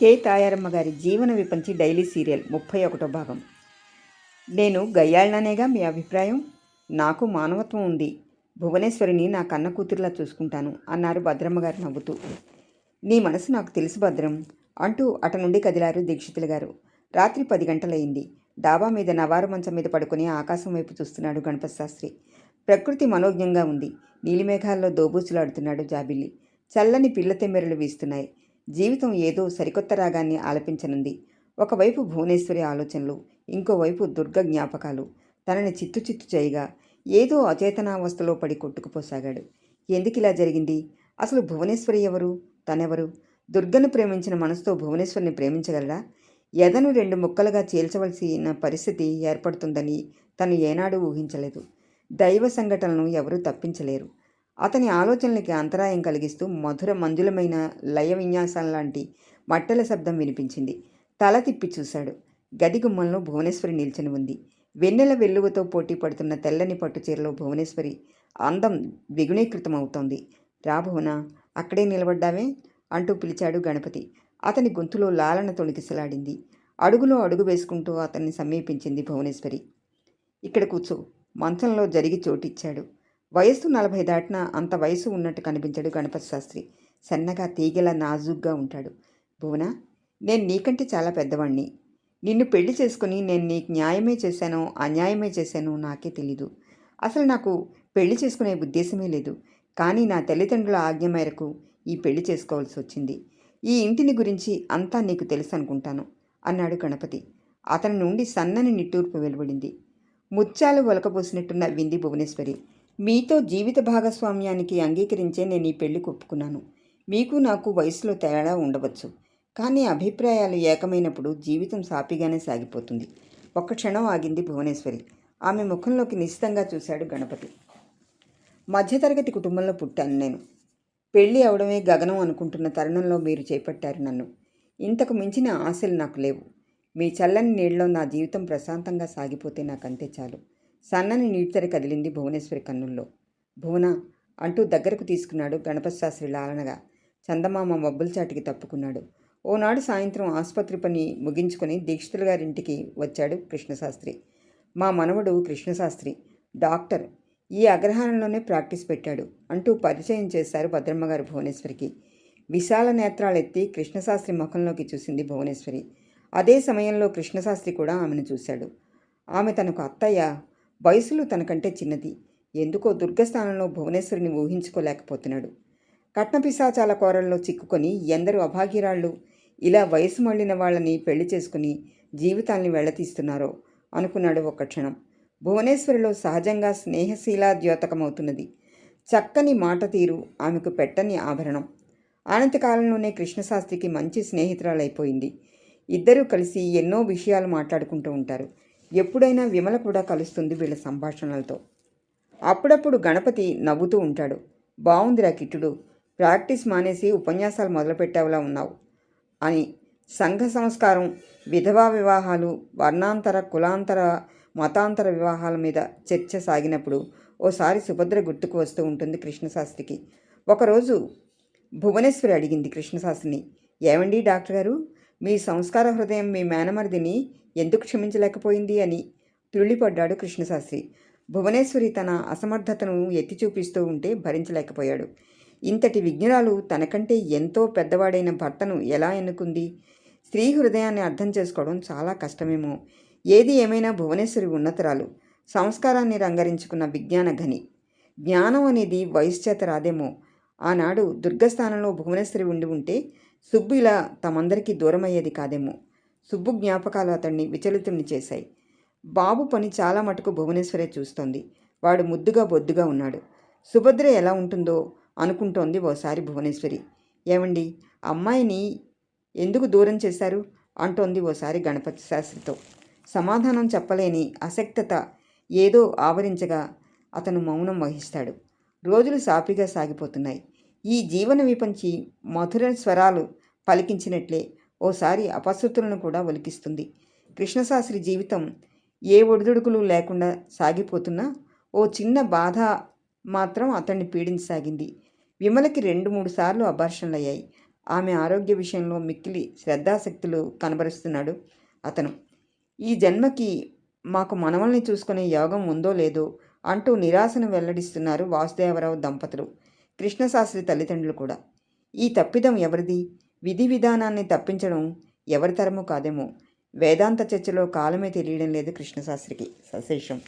K. Tayaramma గారి జీవన విపంచి daily serial ముప్పై ఒకటో భాగం. నేను గయ్యాళ్ళనేగా మీ అభిప్రాయం? నాకు మానవత్వం ఉంది. భువనేశ్వరిని నా కన్న కూతురులా చూసుకుంటాను అన్నారు భద్రమ్మ గారు నవ్వుతూ. నీ మనసు నాకు తెలుసు భద్రం అంటూ అట నుండి కదిలారు దీక్షితులు గారు. రాత్రి పది గంటలయింది. డాబా మీద నవారు మంచం మీద పడుకుని ఆకాశం వైపు చూస్తున్నాడు గణపతి శాస్త్రి. ప్రకృతి మనోజ్ఞంగా ఉంది. నీలిమేఘాల్లో దోబూచులాడుతున్నాడు జాబిల్లి. చల్లని పిల్ల తెమ్మెరలు వీస్తున్నాయి. జీవితం ఏదో సరికొత్త రాగాన్ని ఆలపించనుంది. ఒకవైపు భువనేశ్వరి ఆలోచనలు ఇంకోవైపు దుర్గ జ్ఞాపకాలు. తనని చిత్తు చిత్తు చేయగా ఏదో అచేతనావస్థలో పడి కొట్టుకుపోసాగాడు. ఎందుకిలా జరిగింది? అసలు భువనేశ్వరి ఎవరు? తనెవరు? దుర్గను ప్రేమించిన మనసుతో భువనేశ్వరిని ప్రేమించగలడా? ఎదను రెండు ముక్కలుగా చీల్చవలసిన పరిస్థితి ఏర్పడుతుందని తను ఏనాడు ఊహించలేదు. దైవ సంఘటనలను ఎవరూ తప్పించలేరు. అతని ఆలోచనలకి అంతరాయం కలిగిస్తూ మధుర మంజులమైన లయ విన్యాసం లాంటి మట్టల శబ్దం వినిపించింది. తల తిప్పి చూశాడు. గది గుమ్మంలో భువనేశ్వరి నిల్చొని ఉంది. వెన్నెల వెల్లువతో పోటీ పడుతున్న తెల్లని పట్టుచీరలో భువనేశ్వరి అందం ద్విగుణీకృతం అవుతోంది రా భువన అక్కడే నిలబడ్డావే అంటూ పిలిచాడు గణపతి. అతని గొంతులో లాలన తొణికిసలాడింది అడుగులో అడుగు వేసుకుంటూ అతన్ని సమీపించింది భువనేశ్వరి. ఇక్కడ కూర్చో మంచంలో జరిగి చోటిచ్చాడు. వయస్సు నలభై దాటిన అంత వయసు ఉన్నట్టు కనిపించాడు గణపతి శాస్త్రి. సన్నగా తీగల నాజుగ్గా ఉంటాడు. భువన నేను నీకంటే చాలా పెద్దవాణ్ణి. నిన్ను పెళ్ళి చేసుకుని నేను నీకు న్యాయమే చేశానో అన్యాయమే చేశానో నాకే తెలీదు. అసలు నాకు పెళ్ళి చేసుకునే ఉద్దేశమే లేదు. కానీ నా తల్లిదండ్రుల ఆజ్ఞ మేరకు ఈ పెళ్ళి చేసుకోవాల్సి వచ్చింది. ఈ ఇంటిని గురించి అంతా నీకు తెలుసు అనుకుంటాను అన్నాడు గణపతి. అతని నుండి సన్నని నిట్టూర్పు వెలువడింది. ముత్యాలు ఒలకబోసినట్టు వింది భువనేశ్వరి. మీతో జీవిత భాగస్వామ్యానికి అంగీకరించే నేను ఈ పెళ్ళి ఒప్పుకున్నాను మీకు నాకు వయసులో తేడా ఉండవచ్చు. కానీ అభిప్రాయాలు ఏకమైనప్పుడు జీవితం సాపిగానే సాగిపోతుంది. ఒక్క క్షణం ఆగింది భువనేశ్వరి. ఆమె ముఖంలోకి నిశ్చితంగా చూశాడు గణపతి. మధ్యతరగతి కుటుంబంలో పుట్టాను నేను. పెళ్ళి అవడమే గగనం అనుకుంటున్న తరుణంలో మీరు చేపట్టారు నన్ను. ఇంతకు మించిన ఆశలు నాకు లేవు. మీ చల్లని నీళ్ళలో నా జీవితం ప్రశాంతంగా సాగిపోతే నాకు అంతే చాలు. సన్నని నీటితర కదిలింది భువనేశ్వరి కన్నుల్లో. భువన అంటూ దగ్గరకు తీసుకున్నాడు గణపతి శాస్త్రి లాలనగా. చందమామ మబ్బుల చాటికి తప్పుకున్నాడు. ఓనాడు సాయంత్రం ఆసుపత్రి పని ముగించుకొని దీక్షితుల గారింటికి వచ్చాడు కృష్ణశాస్త్రి. మా మనవడు కృష్ణశాస్త్రి. డాక్టర్. ఈ అగ్రహారంలోనే ప్రాక్టీస్ పెట్టాడు అంటూ పరిచయం చేశారు భద్రమ్మగారు భువనేశ్వరికి. విశాల నేత్రాలెత్తి కృష్ణశాస్త్రి ముఖంలోకి చూసింది భువనేశ్వరి. అదే సమయంలో కృష్ణశాస్త్రి కూడా ఆమెను చూశాడు. ఆమె తనకు అత్తయ్య వయసులో తనకంటే చిన్నది. ఎందుకో దుర్గస్థానంలో భువనేశ్వరిని ఊహించుకోలేకపోతున్నాడు. కట్నపిశాచాల కోరల్లో చిక్కుకొని ఎందరు అభాగ్యరాళ్ళు ఇలా వయసు మళ్ళిన వాళ్ళని పెళ్ళి చేసుకుని జీవితాల్ని వెళ్ళతీస్తున్నారో అనుకున్నాడు ఒక్క క్షణం. భువనేశ్వరిలో సహజంగా స్నేహశీలా ద్యోతకమవుతున్నది. చక్కని మాట తీరు ఆమెకు పెట్టని ఆభరణం. అనంతకాలంలోనే కృష్ణశాస్త్రికి మంచి స్నేహితురాలైపోయింది. ఇద్దరూ కలిసి ఎన్నో విషయాలు మాట్లాడుకుంటూ ఉంటారు. ఎప్పుడైనా విమల కూడా కలుస్తుంది వీళ్ళ సంభాషణలతో. అప్పుడప్పుడు గణపతి నవ్వుతూ ఉంటాడు. బాగుందిరా కిట్టుడు ప్రాక్టీస్ మానేసి ఉపన్యాసాలు మొదలుపెట్టావులా ఉన్నావు అని. సంఘ సంస్కారం విధవా వివాహాలు వర్ణాంతర కులాంతర మతాంతర వివాహాల మీద చర్చ సాగినప్పుడు ఓసారి సుభద్ర గుర్తుకు వస్తూ ఉంటుంది కృష్ణశాస్త్రికి. ఒకరోజు భువనేశ్వరి అడిగింది కృష్ణశాస్త్రిని ఏమండి డాక్టర్ గారు? మీ సంస్కార హృదయం మీ మేనమరిదిని ఎందుకు క్షమించలేకపోయింది అని తుళ్ళిపడ్డాడు కృష్ణశాస్త్రి. భువనేశ్వరి తన అసమర్థతను ఎత్తి చూపిస్తూ ఉంటే భరించలేకపోయాడు. ఇంతటి విజ్ఞురాలు తనకంటే ఎంతో పెద్దవాడైన భర్తను ఎలా ఎన్నుకుంది? స్త్రీ హృదయాన్ని అర్థం చేసుకోవడం చాలా కష్టమేమో. ఏది ఏమైనా భువనేశ్వరి ఉన్నతరాలు. సంస్కారాన్ని రంగరించుకున్న విజ్ఞాన ఘని. జ్ఞానం అనేది వయస్చేత రాదేమో. ఆనాడు దుర్గస్థానంలో భువనేశ్వరి ఉండి ఉంటే సుబ్బు ఇలా తమందరికీ దూరమయ్యేది కాదేమో. సుబ్బు జ్ఞాపకాలు అతన్ని విచలితుణ్ణి చేశాయి. బాబు పని చాలా మటుకు భువనేశ్వరే చూస్తోంది. వాడు ముద్దుగా బొద్దుగా ఉన్నాడు. సుభద్ర ఎలా ఉంటుందో అనుకుంటోంది ఓసారి భువనేశ్వరి. ఏమండి అమ్మాయిని ఎందుకు దూరం చేశారు? అంటోంది ఓసారి గణపతి శాస్త్రితో. సమాధానం చెప్పలేని అసక్తత ఏదో ఆవరించగా అతను మౌనం వహిస్తాడు. రోజులు సాపిగా సాగిపోతున్నాయి. ఈ జీవన విపంచి మధుర స్వరాలు పలికించినట్లే ఓసారి అపశృతులను కూడా ఒలికిస్తుంది. కృష్ణశాస్త్రి జీవితం ఏ ఒడిదుడుకులు లేకుండా సాగిపోతున్నా ఓ చిన్న బాధ మాత్రం అతన్ని పీడించసాగింది. విమలకి రెండు మూడు సార్లు అభర్షణలయ్యాయి ఆమె ఆరోగ్య విషయంలో మిక్కిలి శ్రద్ధాశక్తులు కనబరుస్తున్నాడు అతను. ఈ జన్మకి మాకు మనవల్ని చూసుకునే యోగం ఉందో లేదో అంటూ నిరాశను వెల్లడిస్తున్నారు వాసుదేవరావు దంపతులు. కృష్ణశాస్త్రి తల్లిదండ్రులు కూడా. ఈ తప్పిదం ఎవరిది? విధి విధానాన్ని తప్పించడం ఎవరి తరము కాదేమో. వేదాంత చర్చలో కాలమే తెలియడం లేదు కృష్ణశాస్త్రికి. సశేషం.